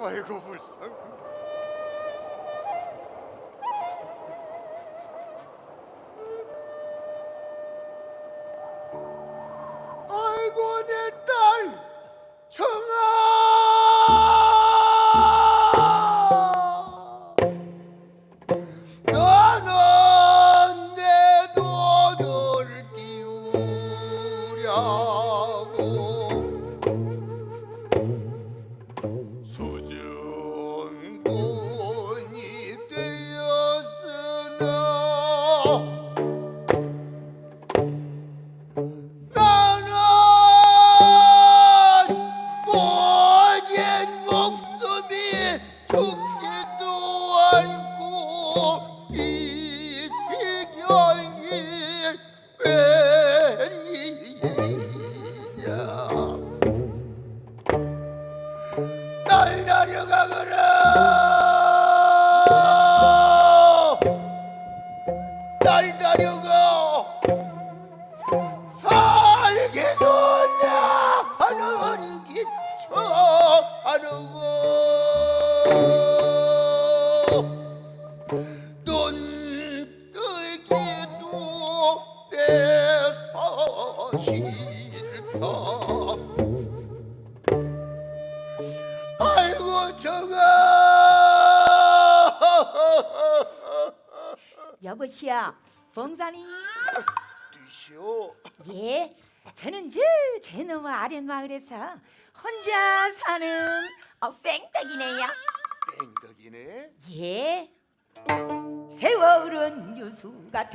아이고 불쌍 데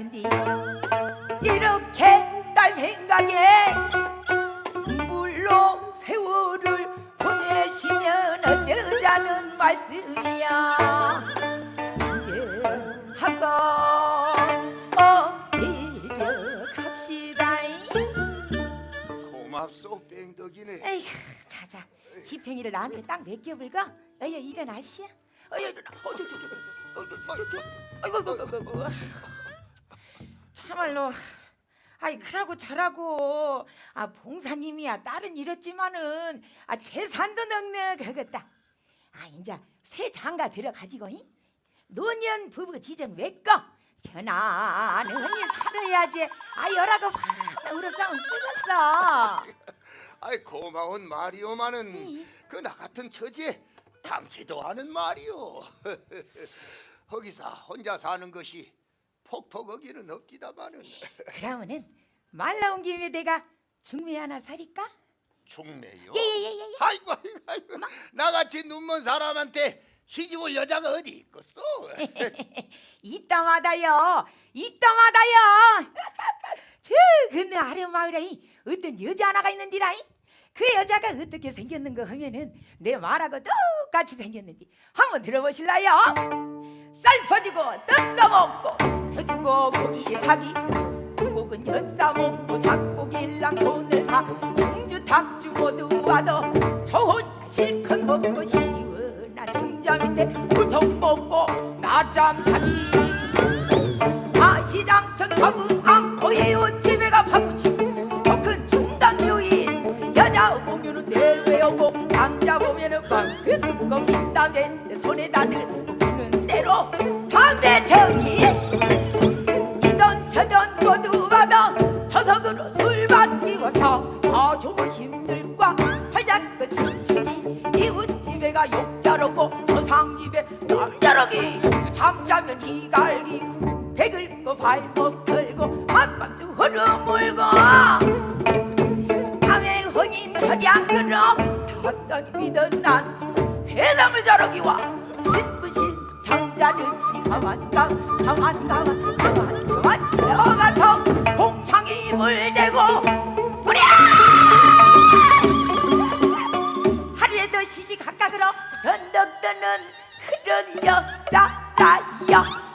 같은데 이렇게 딸 생각에 물로 세월을 보내시면 어쩌자는 말씀이야. 진정하고 갑시다. 고맙소 뺑덕이네 에이구, 자자, 지팽이를 나한테 딱 맡겨볼까? 어여 일어나시오. 어여 일어나. 어, 저, 저, 저, 저, 어, 저, 어, 저, 저. 아이고, 아이고, 아이고, 아이고. 참말로. 아이 그러고 저라고 아 봉사님이야 딸은 이렇지만은 아 재산도 넉넉하겠다 아 인자 새 장가 들어가지고 이? 노년 부부 지정 외꺼 편안하니 살아야지 아 열하고 확 울어싸면 쓰겠어 아이 고마운 말이오마는 이. 그나 같은 처지에 당치도 않은 말이오 거기서 혼자 사는 것이 폭폭하기는 없기다마는. 그러면은 말 나온 김에 내가 중매 하나 사릴까? 중매요? 예예 예 예 아이고 아이고 아이고. 나같이 눈먼 사람한테 시집올 여자가 어디 있겠어? 이따마다요 이따마다요. 저 근데 아래 마을에 어떤 여자 하나가 있는디라 그 여자가 어떻게 생겼는가 하면은 내 말하고 똑같이 생겼는디. 한번 들어보실라요? 쌀 퍼주고 떡 써먹고 펴주고 고기 사기. 목은 엿 싸먹고 잡고길랑 돈을 사. 청주 탁주 모두 와도 저 혼자 실컷 먹고 시원한 정자 밑에 물통 먹고 낮잠 자기. 사시장천 가부 않고 해요. 집에가 파묻히고 더큰 청당묘인 여자 보면은 내외여고 남자 보면은 방그 들고 빈담에 내 손에 다 들고 피는 대로 담배 채우기 쌈자르기 잠자면 희갈기 백을 거 발목 들고 한밤중 흐르물고. 밤에 혼인 허리안 걸어 탔더니 믿은 난 해담을 자르기와 슬프신 잠자는 가만 가 가만 가만 가만 가만 들어가서 공창이 물대고 부랴 하루에도 시시 각각으로 현덕 뜨는 그런 여 자라요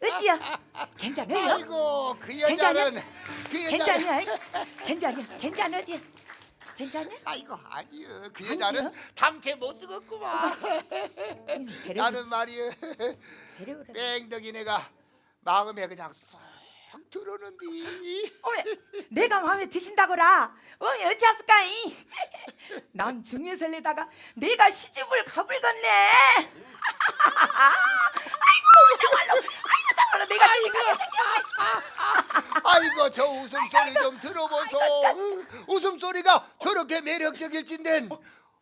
어찌야 괜찮아요? 아이고 그 괜찮아? 여자는 그 여자는 괜찮아? 괜찮아? 괜찮으디? 괜찮아? 아이고 아니요 그? 여자는 당체 못 쓰겠구만 나는 말이요 뺑덕이 내가 마음에 그냥 쏙 들었는디. 어메 내가 마음에 드신다거라. 어메 어찌하실까이 난 중요설레다가 내가 시집을 가불겠네. 아이고 정말로. 아이고 정말로. 내가 시집을 아이고 저 웃음소리 좀 들어보소. 웃음소리가 저렇게 매력적일진된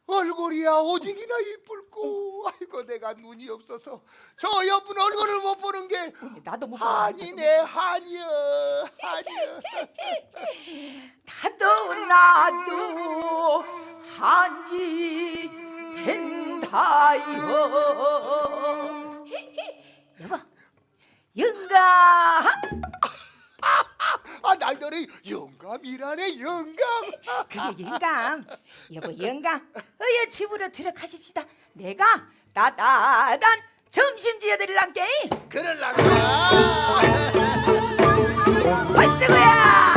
얼굴이야 오직이나 이쁠고. 아이고 내가 눈이 없어서. 저 예쁜 얼굴을 못 보는 게 나도 못 한이네 한이여 한이여 나도 나도 한지 된다요. 여보 영감 아 날더니 영감이라네 영감. 그래 영감. 여보 영감. 어여 집으로 들어가십시다. 내가 따따단 점심 지어드릴란게 그럴랑가 벌써고야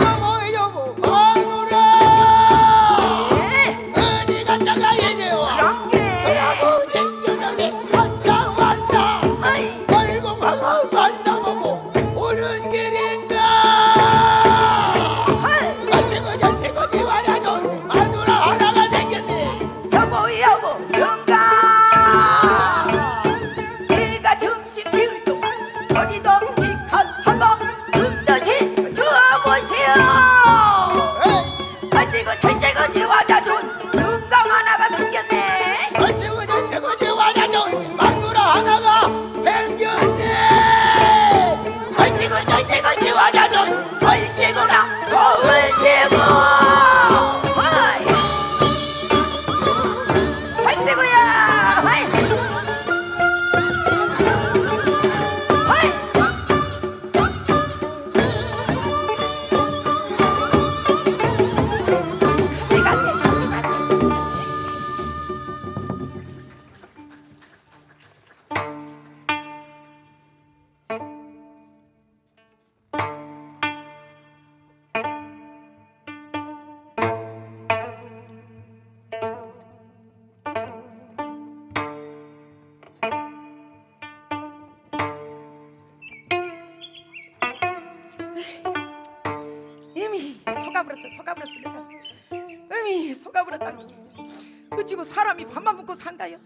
사람이 밥만 먹고 산다요?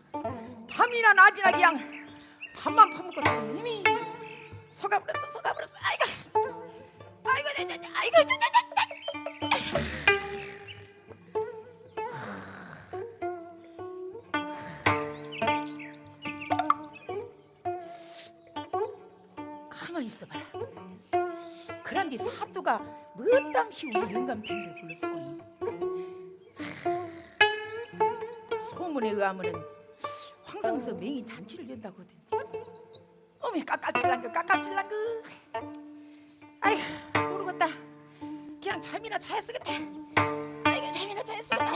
밤이나 낮이나 그냥 밥만 퍼먹고 살아 이미 속아버렸어 속아버렸어. 아이고 아이고 아이고 저, 저. 가만히 있어봐라 그런데 사또가 뭐땀시 우리 영감 편을 불렀었거든 소문에 의하면은 황성서 맹인 잔치를 연다고 하던데 어메 깝깝질란 거 깝깝질란 거 아이고 모르겠다 그냥 잠이나 자야 쓰겠다 아이고 잠이나 자야 쓰겠다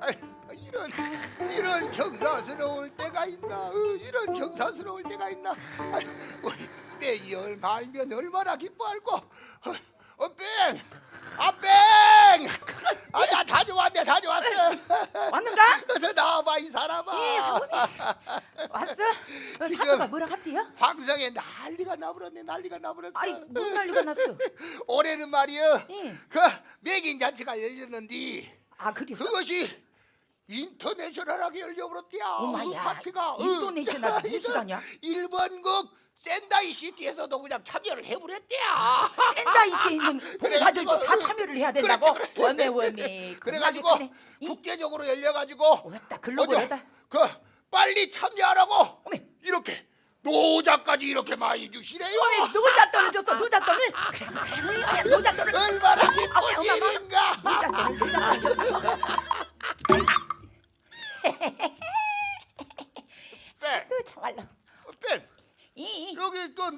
아이, 이런 경사스러울 때가 있나? 어, 이런 경사스러울 때가 있나? 아이, 우리 내 얼마 알면 얼마나 기뻐할꼬? 어, 어, 뺑, 아 뺑, 아 나 다녀왔네, 다녀왔어. 왔는가? 어서 나와봐 이 사람아. 예, 왔어? 어, 지금- 사또가 뭐라 합디요? 황성에 난리가 나버렸네, 난리가 나버렸어. 아이 무슨 난리가 났어? 올해는 말이여, 예. 그 맥인 잔치가 열렸는데. 아 그랬어? 그것이 인터내셔널하게 열려버렸디야. 어마야, 파티가 어. 인터내셔널 무엇이라냐? 일본국 센다이 시티에서도 그냥 참여를 해버렸디야. 샌다이시에 있는 봉사들도 다 그래가지고, 참여를 해야 된다고? 그렇지, 그렇지. 워메 워메 그래가지고 국제적으로 열려가지고 왔다 글로벌하다 그 빨리 참여하라고 어메 이렇게 노자까지 이렇게 많이 주시래요. 어메 노잣돈을 줬어 노잣돈을 그래 그래 그래 노잣돈을 얼마나 기쁜. 일인가. 줬어 뺀, 그 참말로 뺀. 이, 여기 또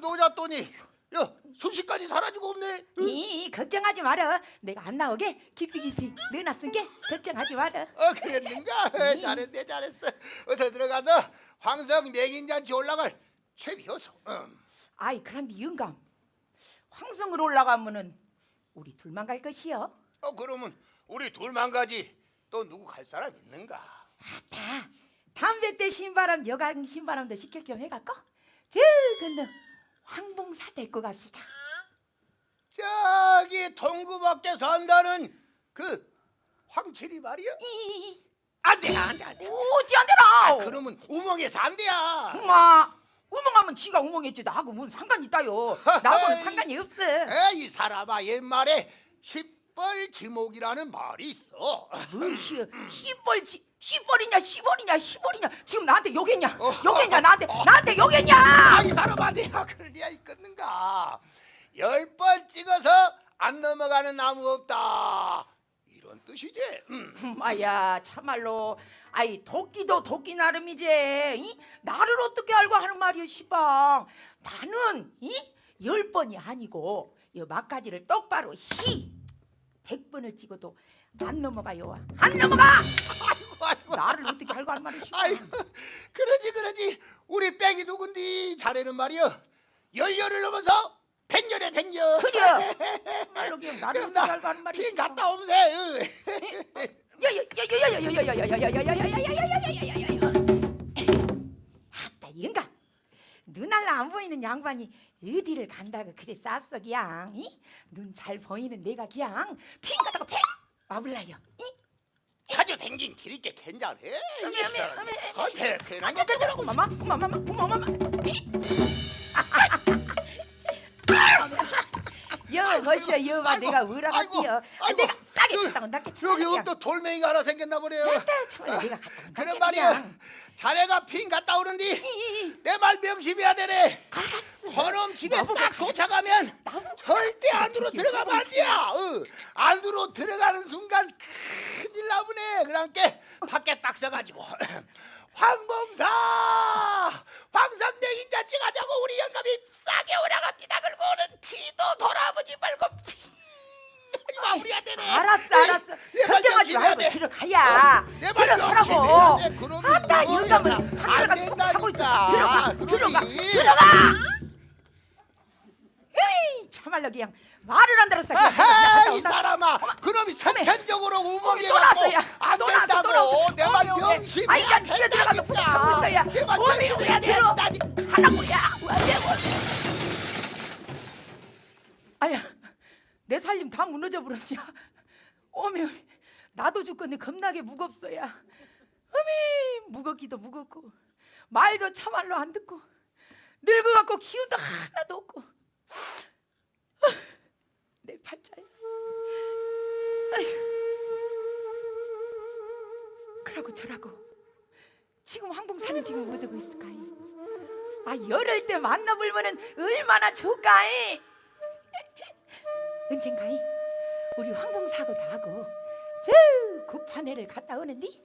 노잣돈이 야 순식간에 사라지고 없네. 응? 이 걱정하지 마라 내가 안 나오게 깊이 깊이 넣어놨은 게 걱정하지 마라 어 그랬는가? 어, 잘했네 잘했어. 어서 들어가서 황성 맹인잔치 올라갈 채비어서. 음. 아이 그런데 영감 황성으로 올라가면은 우리 둘만 갈 것이요 어 그러면 우리 둘만 가지 또 누구 갈 사람 있는가? 다 담배 때 신바람 여강 신바람도 시킬 겸 해갖고 저 근데 황봉사 데리고 갑시다. 저기 동구 밖에 산다는 그 황칠이 말이야? 이 안돼 안돼 안돼. 오지 안 되나? 그러면 우멍에서 안 돼야. 우마 우멍하면 지가 우멍했지 나하고 무슨 상관이 있다요. 나하고는 상관이 없어. 에이 사람아 옛말에 십벌 지목이라는 말이 있어. 무시여 시벌지 시벌이냐 시벌이냐 시벌이냐 지금 나한테 욕했냐 어. 욕했냐 나한테 나한테 욕했냐 아이 사람아 내가 그럴 리가 있겠는가? 열 번 찍어서 안 넘어가는 나무 없다. 이런 뜻이지. 음. 아야 참말로 아이 도끼도 도끼 나름이지 이? 나를 어떻게 알고 하는 말이야 시방 나는 이? 열 번이 아니고 이 막가지를 똑바로 시 백 번을 찍어도 안 넘어가요 안 넘어가 아이고. 나를 어떻게 알고 말이야 시방 아이고 그러지 그러지. 우리 빽이 누군디 자네는 말이여. 열년을 넘어서 백년에 백년. 그래 말로 그냥 나를 그럼 어떻게 알고 하는 말이야 핀 갔다 오면서. 아따 영감 눈알 안 보이는 양반이 어디를 간다고 그래 쌌어 그냥 눈잘 보이는 내가 그냥 핑 가다가 팽 와불라요 이? 자주 댕긴 길 있게 괜찮해. 어메, 어메, 어메. 아, 배, 배는 아저저 어마마 어마마 어마마 여 허시여 여봐 아이고, 내가 아이고. 내가 싸게 여기, 갔다고 낮게 여기 참아 또 돌멩이가 하나 생겼나 보네요. 참아 내가 갔다고 그런 말이야. 자네가 핀 갔다 오는디 이, 이, 이. 내 말 명심해야 되네. 알았어 저놈 집에 나보고 딱. 도착하면 나보고 절대. 안으로 들어가면 안 돼요. 어. 안으로 들어가는 순간 큰일 나보네. 그러니까 밖에 딱 서가지고 황봉사 황산맹인자 찍어자고 우리 영감이 싸게 뛰다 걸고 오는 티도 돌아보지 말고 피 마무리해야 되네. 알았어 알았어 내말 걱정하지 말고 돼. 들어가야 내말 들어가라고 명심해야 돼. 그러면 아따 뭐 영감은 하늘가 안툭 하고 있어 된다니까. 들어가 그러니. 들어가 들어가 참말로 그냥 말을 안 들었어 그냥 갔다 아하, 이 온다. 사람아. 그놈이 선천적으로 또 갖고 나왔어야 안 또 나왔어 또 된다고. 나왔어 내말 어메, 어메. 명심해 아이 난 집에 들어가서 부탁하고 있어야 내말 어메 명심해야 우리 들어 된다니까 하나고야 아야 내 살림 다 무너져 버렸냐 어메 어메 나도 죽겠네. 겁나게 무겁소야. 어메 무겁기도 무겁고 말도 참말로 안 듣고 늙어갖고 기운도 하나도 없고 내 아휴. 그러고 저라고 지금 황봉사는 지금 어디고 있을까이? 아 열흘 때 만나볼면은 얼마나 좋까이? 언젠가이 우리 황봉사하고 나하고 저 구파내를 갔다 오는디?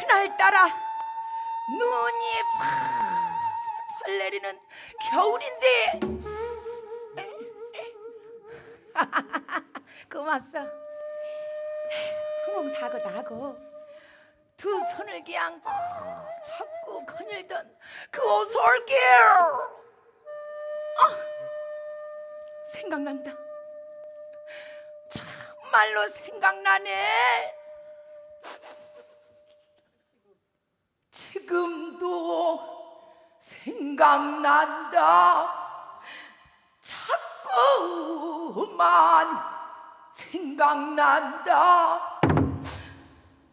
그날따라 눈이 펄펄 내리는 겨울인데 고맙소 항공사고 나고 두 손을 그냥 꼭 잡고 거닐던 그 오솔길. 아, 생각난다. 참말로 생각나네. 지금도 생각난다 만 생각난다.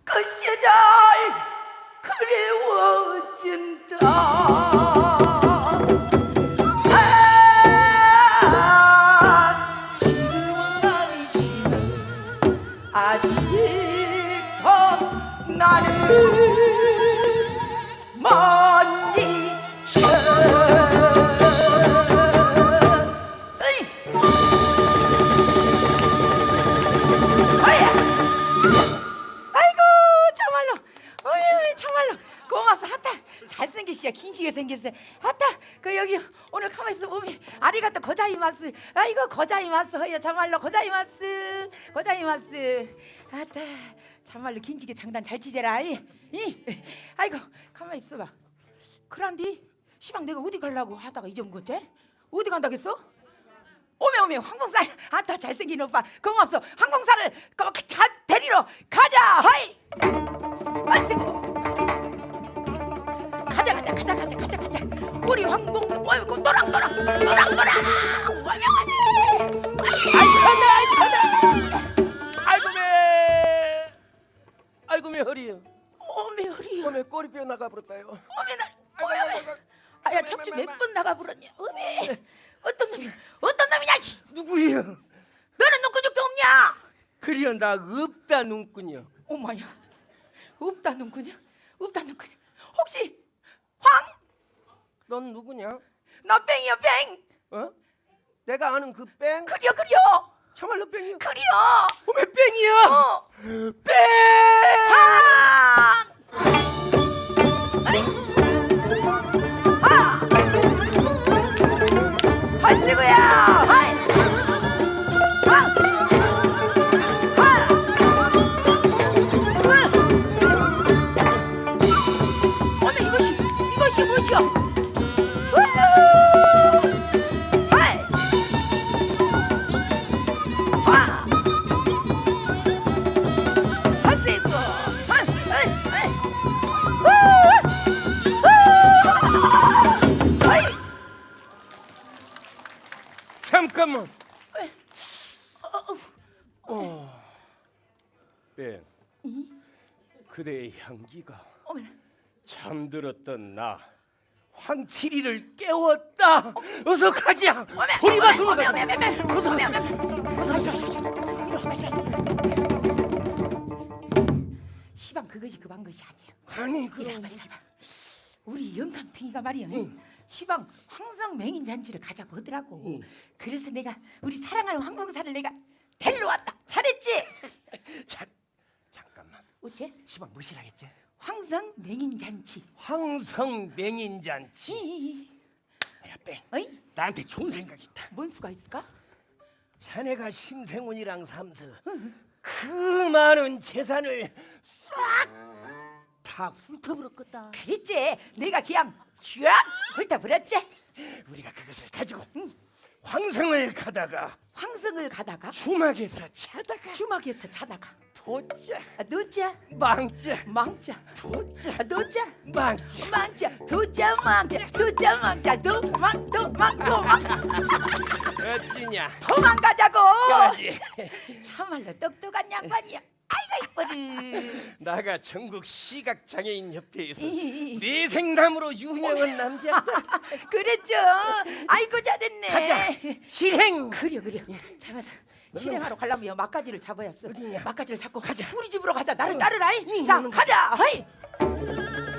그 시절 그리워진다. 아, 아직도 나는 생겼어 하타 그 여기 오늘 가만 있어 보면 아리가또 고자이마스. 아이고 고자이마스. 허여 정말로 고자이마스. 고자이마스. 하타 정말로 긴지게 장단 잘 치제라. 이, 이. 아이고 가만 있어봐. 그란디 시방 내가 어디 가려고 하다가 잊은 거지 어디 간다겠어? 오메 오메 황공사. 아따 잘생긴 오빠. 고마웠어. 황공사를 그, 자, 데리 이리로 가자. 하이. 안쓰고 가자 가자 가자 가자 가자 가자. 우리 황봉수 모이고 또랑또랑 또랑또랑. 와명하네 아이카네 아이카네 아이고 매 아이고 매 허리요. 오메 허리요. 오메 꼬리뼈 나가버렸다요. 오메 나 아이고, 아이고, 아이고. 아야 척추 몇번 나가버렸냐? 오메. 어떤 놈이 어떤 놈이냐 씨. 누구요? 너는 눈근육도 없냐? 그리여 나 없다 눈꾼이요. 오마야. 없다 눈근육 없다 눈근육 혹시 황? 넌 누구냐? 나 뺑이야 뺑 어? 내가 아는 그 뺑? 그려 그려 참말로 뺑이요? 그려 오메 뺑이야 어 뺑! 황! 하! 우후! 하이! 잠깐만 어. 뺑 그대의 향기가 잠들었던 나 황칠이를 깨웠다. 어서 가자. 어메 보리밭으로 어메 가자. 어서 가자. 시방 그것이 그만 것이 아니야. 아니 그럼. 와봐 이리 와봐. 우리 영감탱이가 말이야. 응. 시방 황성 맹인 잔치를 가자고 하더라고. 응. 그래서 내가 우리 사랑하는 황봉사를 내가 데리러 왔다. 잘했지? 자, 잠깐만. 어째? 시방 무엇이라 했지? 황성 맹인잔치. 황성 맹인잔치. 이 야 뺑 어이? 나한테 좋은 생각 있다. 뭔 수가 있을까? 자네가 심생훈이랑 삼서 그 많은 재산을 싹 다 훑어버렸겠다. 그랬지. 내가 그냥 쫙 훑어버렸지. 우리가 그것을 가지고 황성을 가다가 황성을 가다가 주막에서 자다가 주막에서 자다가 도자. 아, 너자? 망자. 망자. 도자. 아, 너자? 망자. 망자. 도자 망자. 도자 망자. 도망 도망 도망. 어찌냐? 도망가자고. 가지 참말로 똑똑한 양반이야. 아이고 이뻐르 나가 전국 시각 장애인 협회에서 이. 네 생남으로 유명한 남자 그랬죠. 아이고 잘했네. 가자. 실행. 그려 그려. 잡아서 실행하러 가려면 막가지를 잡아야 써 어디냐? 막가지를 잡고 가자. 우리 집으로 가자. 나를 어. 따르라 응, 자 가자. 하이.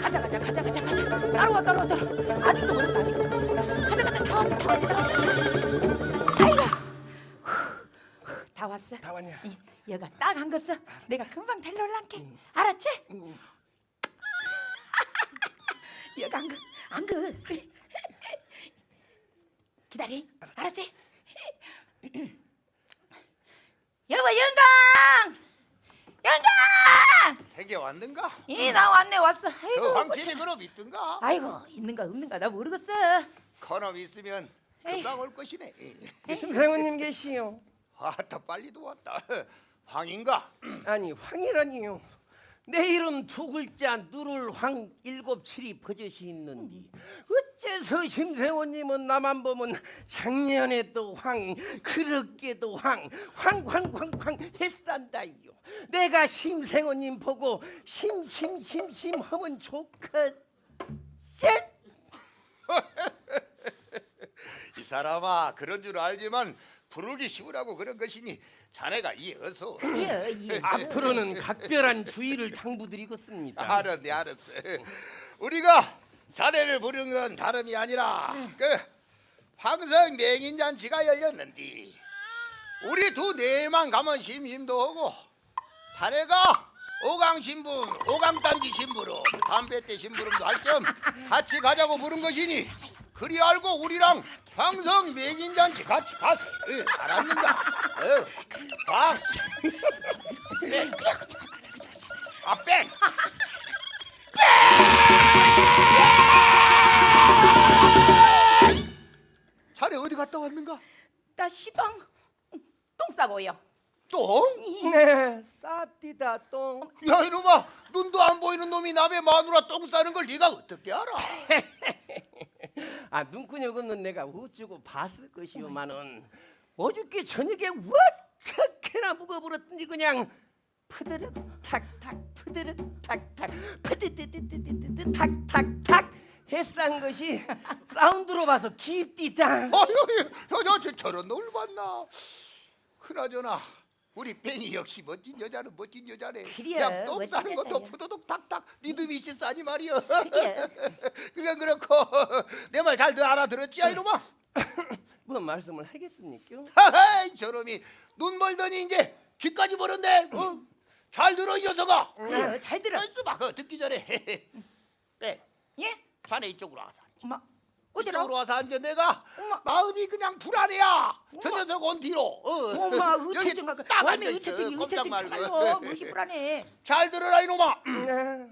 가자 가자 가자 가자 가자. 따라와 따라와 따라와. 아직도 멀었어 아직도 멀었어. 가자 가자. 다 왔네 다 왔네 다 왔네 아이고. 후, 후, 다 왔어? 다 왔냐? 이, 여가 딱한 것어. 내가 금방 데려올란게 알았지? 응. 여가 안그 안그 그래. 기다려. 알았지? 여보 영감 영감 되게 왔는가? 이 나 왔네 왔어 그 아이고 황칠이 참. 그럼 있든가? 아이고 있는가 없는가 나 모르겠어 그놈 있으면 에이. 금방 올 것이네. 심생훈님 계시요 아따 빨리도 왔다. 황인가? 아니 황이라니요 내일은 두 글자 누를 황 일곱 칠이 버젓이 있는디. 어째서 심세원님은 나만 보면 작년에도 황 그렇게도 황 황황황황 했산다요. 내가 심생원님 보고 심심심심 하면 좋겠. 이 사람아 그런 줄 알지만 부르기 쉬우라고 그런 것이니 자네가 이어서. 예, 예. 앞으로는 각별한 주의를 당부드리겠습니다 알았네 알았어. 우리가 자네를 부른 건 다름이 아니라 그 황성 맹인잔치가 열렸는데 우리 두 네만 가면 심심도 하고 자네가 오강 신분, 오강 단지 신부름, 담배대 신부름도 할 겸 같이 가자고 부른 것이니 그리 알고 우리랑 황성 맹인잔치 같이 가세. 응, 알았는가? 어, 방. 아 뺑. 자네 어디 갔다 왔는가? 나 시방 똥 싸고요 똥? 네, 쌉디다 똥. 야 이놈아 눈도 안 보이는 놈이 남의 마누라 똥 싸는 걸 네가 어떻게 알아? 아 눈구녕 없는 내가 어쩌고 봤을 것이오마는 어저께 저녁에 어떻게나 묵어버렸든지 그냥 푸드륵 탁탁 푸드륵 탁탁 푸드드드드드드 탁탁탁 해싼 것이 사운드로 봐서 깊디다 아유, 야, 저 저런 놈을 봤나? 그나저나 우리 뱅이 역시 멋진 여자는 멋진 여자네. 그래요, 똥 멋진 싸는 것도. 푸드득 탁탁 리듬이 있어 싸니 말이여. 그래요. 그건 그렇고 내 말 잘 알아들었지, 아 이놈아? 뭐 말씀을 하겠습니까? 하하이 저놈이 눈 멀더니 이제 귀까지 멀었네. 어? 잘 들어 이 녀석아. 그래요, 잘 들어. 봐. 그거 듣기 전에 빼. 예? 자네 이쪽으로 와서. 앉 이쪽으로 어쩌라? 와서 앉아 내가 엄마. 마음이 그냥 불안해야. 저 엄마. 녀석 온 뒤로. 어. 엄마 여기 의처증 가딱 월매 앉아 있어. 의처증이 꼼짝 의처증 말고. 참아요. 무시 불안해. 잘 들어라 이놈아. 네.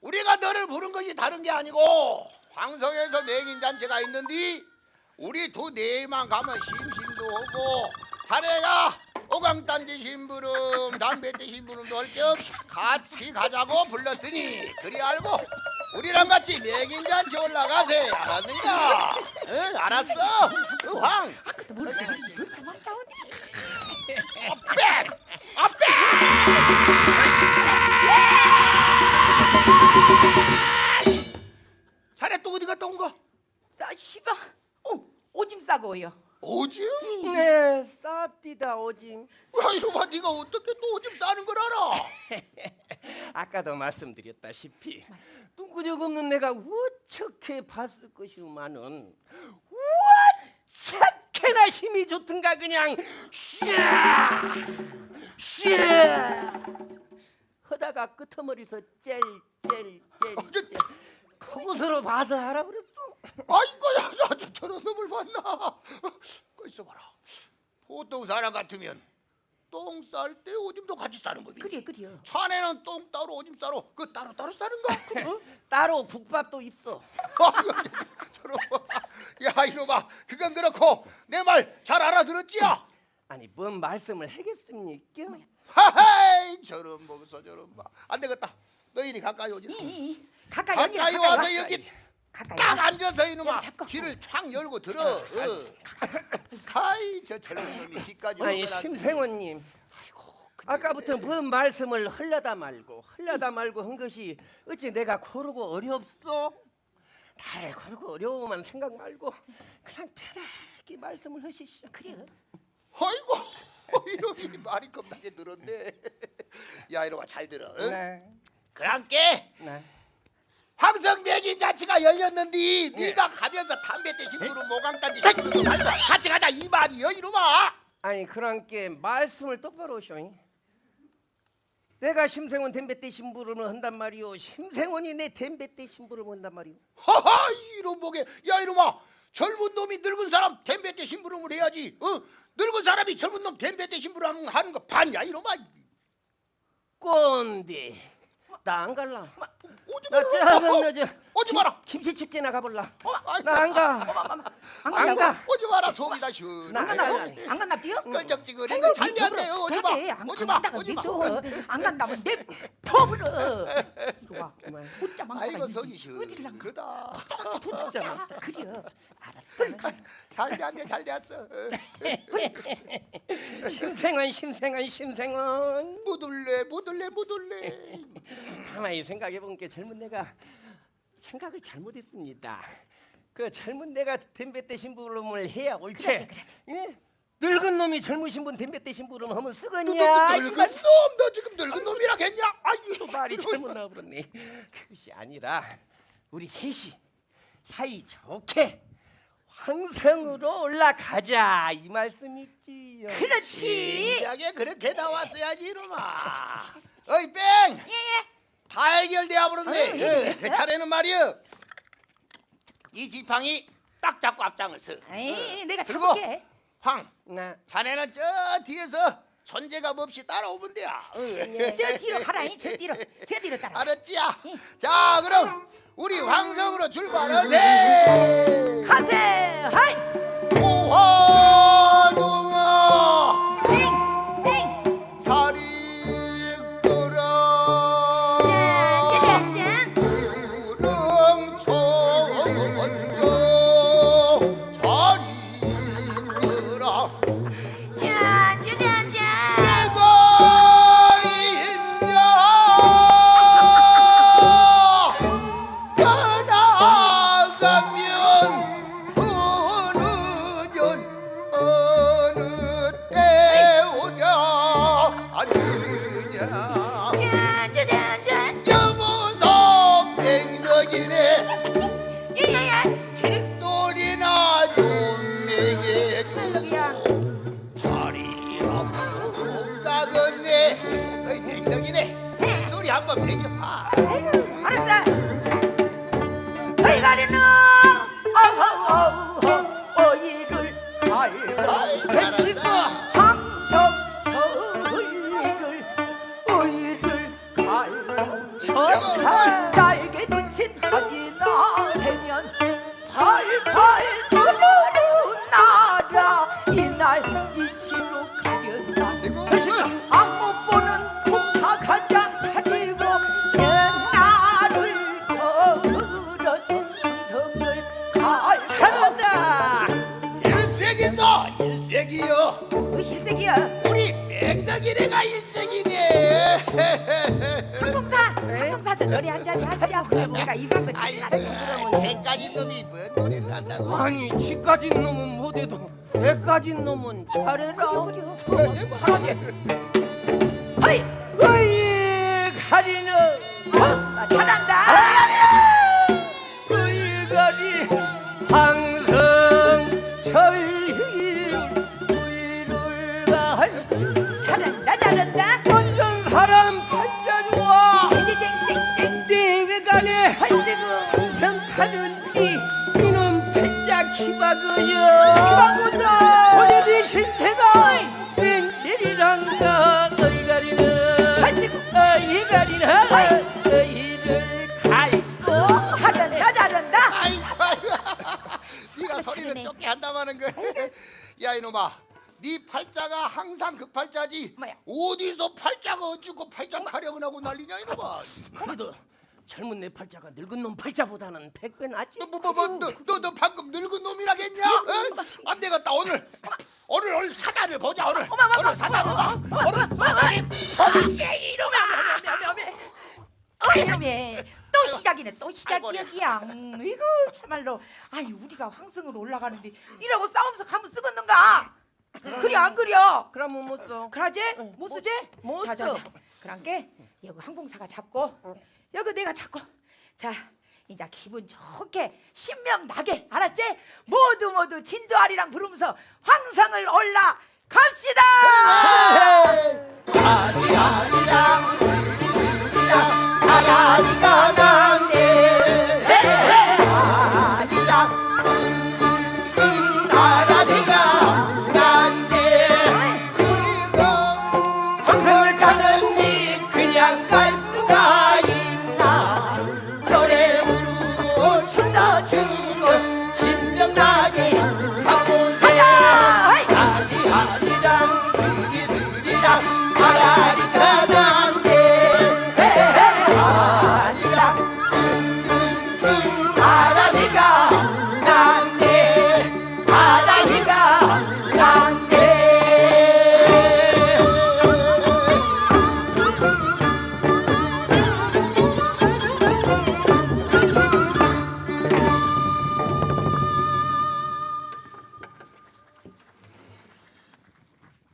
우리가 너를 부른 것이 다른 게 아니고 황성에서 맹인 잔치가 있는데 우리 두 네만 가면 심심도 오고 자네가 오강단지 심부름 담배대 심부름도 할 겸 같이 가자고 불렀으니 그리 알고 우리랑 같이 맹인 잔치 올라가세 알았는가? 응 알았어 그황 아까도 모르는데 너 참아 싸우니? 앞에 앞에 자네 또 어디 갔다 온 거? 나 씨발. 어 오줌 싸고 오요. 어디? 네, 쌉디다 오짐. 야 이놈아 네가 어떻게 또 오줌 싸는 걸 알아? 아까도 말씀드렸다시피 눈구녕 없는 내가 어떻게 봤을 것이오마는 어떻게나 힘이 좋든가 그냥 샤! 샤! 하다가 끄트머리서 젤젤젤젤 그곳으로 봐서 알아버렸어 아이고 야, 저, 저런 놈을 봤나? 그 있어봐라. 보통 사람 같으면 똥 쌀 때 오줌도 같이 싸는 법이지. 그래 그래요. 자네는 똥 따로 오줌 싸로 그 따로 따로 싸는 거? 어? 따로 국밥도 있어 아이고, 저런 야 이놈아 그건 그렇고 내 말 잘 알아들었지야? 아니 뭔 말씀을 하겠습니까? 하하이 저런 보면서 저런 봐 안 되겠다. 너희들이 가까이 오지. 이, 이, 이. 가까이 여기 가까이 가까이 와서 와. 여기 가까이 딱 와. 앉아서 이놈아 여기 잡고. 귀를 촥 열고 들어. 어. 아이 저 젊은 놈이 귀까지 아니 먹어놨으니. 심생원님 아까부터 뭔 말씀을 흘려다 말고 흘려다 말고 한 것이 어찌 내가 고르고 어렵소? 나를 고르고 어려우만 생각 말고 그냥 편하게 말씀을 하시시오 그래요. 아이고 이놈이 말이 겁나게 늘었네. 야 이놈아 잘 들어. 응? 네. 그랑께 네. 황성백인 자치가 열렸는데 네가 가면서 담배 대 심부름 모강단지 심부름도 말고 같이 가자 이 말이여 이놈아. 아니 그랑께 말씀을 똑바로 하시오 내가 심생원 댐베떼 심부름을 한단 말이오 심생원이 내 댐베떼 심부름을 한단 말이오 하하 이놈 보게 야 이놈아 젊은 놈이 늙은 사람 담배 대 심부름을 해야지. 어? 늙은 사람이 젊은 놈 담배 대 심부름 하는 거 봤냐 이놈아. 꼰대 나 안 갈라 오지 나 마라. 작은 여자 오지 마라. 김치 축제나 가볼라. 나 안 가 안안 간다고? 가. 오지 마라 속이 다 시원. 나안 안? 갈라. 안 간다고요? 껄쩍지근해 이거 잘돼안 돼요 오지 마안 오지 마 오지 마. 안 간다면 내 터불어. 좋아. 그만. 웃자 망가. 아이고 속이 어디를 안 가? 시원하다 돈돈 자. 그래요. 알았다. 잘 돼안돼 잘 됐어. 심생원 심생원 심생원 못 올래 못 올래 못 올래 가만히 생각해본 게 젊은 내가 생각을 잘못했습니다. 그 젊은 내가 댐베떼 심부름을 해야 옳지. 그러지, 그러지. 예? 늙은 놈이 젊으신 분 댐베떼 심부름 하면 너, 너, 너 늙은 놈너 지금 늙은 놈이라 했냐? 아유 말이 잘못 나와버렸네. 그것이 아니라 우리 셋이 사이 좋게 황성으로 올라가자 이 말씀이지요 그렇지. 진작에 그렇게 나왔어야지 이놈아 어이 뺑 예예. 다 해결돼야 버렸네 아유, 해결됐어요? 그 자네는 말이여 이 지팡이 딱 잡고 앞장을 서 에이 내가 그리고 잡을게. 황 네. 자네는 저 뒤에서 존재감 없이 따라오면 돼야 저 뒤로 가라잉. 저 뒤로. 저 뒤로 따라. 알았지야 예. 자 그럼 우리 황성으로 출발하세 가세. 하 일색이여 의실색이야? 우리 맹덕이네가 일색이네. 항공사 항공사도 노래 한 자리 하시라고 내가 이방거 잘 나는 그러면 놈이 뭔 노래를 한다고? 아니 지까진 놈은 못해도 배까진 놈은 잘해라. 어이! 어이 가리는 어, 잘한다! 어이 가리 항 이방거다 오늘이 신세가? 웬질이란가 어이 가리는 할세고. 어이 가리는 어이를 갈고? 잘한다 잘한다. 아이고 아이고. 네가 소리는 그러네. 좁게 한다마는 거야. 이놈아. 네 팔자가 항상 그 팔자지. 뭐야? 어디서 팔자가 어쩌고 팔자 타령을 하고 난리냐 이놈아. 그래도 젊은 내 팔자가 늙은 놈 팔자보다는 백 배 낫지. 뭐뭐뭐너 너, 너 방금 늙은 놈이라겠냐? 어? 안 되겠다 오늘 오늘 오늘 사다를 보자 오늘. 오늘 사다를 봐. 오늘 사다를 어, 이놈의 또 시작이네 또 시작이야 그냥 이거 참말로. 아이 우리가 황승으로 올라가는데 이러고 싸우면서 가면 쓰겠는가? 그래 안 그려? 그러면 못 써. 그러지? 못 쓰지? 못 자자자. 써. 그런 게 여기 항공사가 잡고 여기 내가 잡고. 자 이제 기분 좋게 신명 나게 알았지? 모두 모두 진도아리랑 부르면서 황성을 올라 갑시다! 아가리가